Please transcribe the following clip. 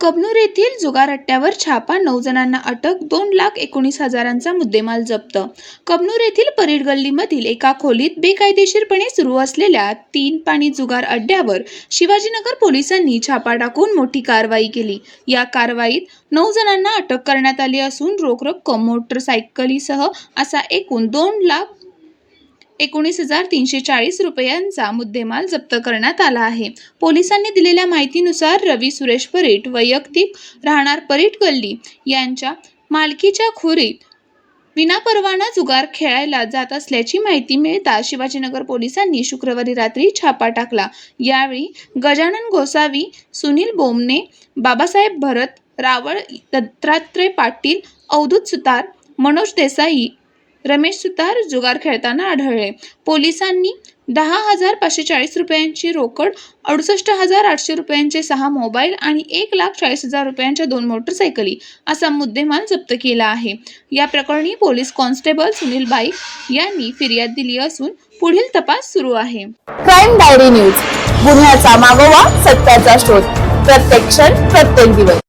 कबनूर येथील जुगार अट्ट्यावर छापा नऊ जणांना अटक दोन लाख एकोणीस हजारांचा मुद्देमाल जप्त. कबनूर येथील परीड गल्लीमधील एका खोलीत बेकायदेशीरपणे सुरू असलेल्या तीन पाणी जुगार अड्ड्यावर शिवाजीनगर पोलिसांनी छापा टाकून मोठी कारवाई केली. या कारवाईत नऊ जणांना अटक करण्यात आली असून रोख रक्कम मोटरसायकलीसह असा एकूण दोन लाख एकोणीस हजार तीनशे चाळीस रुपयांचा मुद्देमाल जप्त करण्यात आला आहे. पोलिसांनी दिलेल्या माहितीनुसार रवी सुरेश परीट वैयक्तिक राहणार परीट गल्ली यांच्या मालकीच्या खोरीत विनापरवाना जुगार खेळायला जात असल्याची माहिती मिळता शिवाजीनगर पोलिसांनी शुक्रवारी रात्री छापा टाकला. यावेळी गजानन गोसावी सुनील बोमने बाबासाहेब भरत रावळ दत्तात्रय पाटील अवधूत सुतार मनोज देसाई रमेश सुतार जुगार खेळताना आढळले. पोलिसांनी दहा हजार पाचशे चाळीस रुपयांची रोकड अडुसष्ट हजार आठशे रुपयांचे सहा मोबाईल आणि एक लाख चाळीस हजार रुपयांच्या दोन मोटरसायकली असा मुद्देमाल जप्त केला आहे. या प्रकरणी पोलीस कॉन्स्टेबल सुनील बाईक यांनी फिर्याद दिली असून पुढील तपास सुरू आहे. Crime diary news. गुन्ह्याचा मागोवा सत्याचा शोध. प्रत्येक क्षण प्रत्येक दिवस.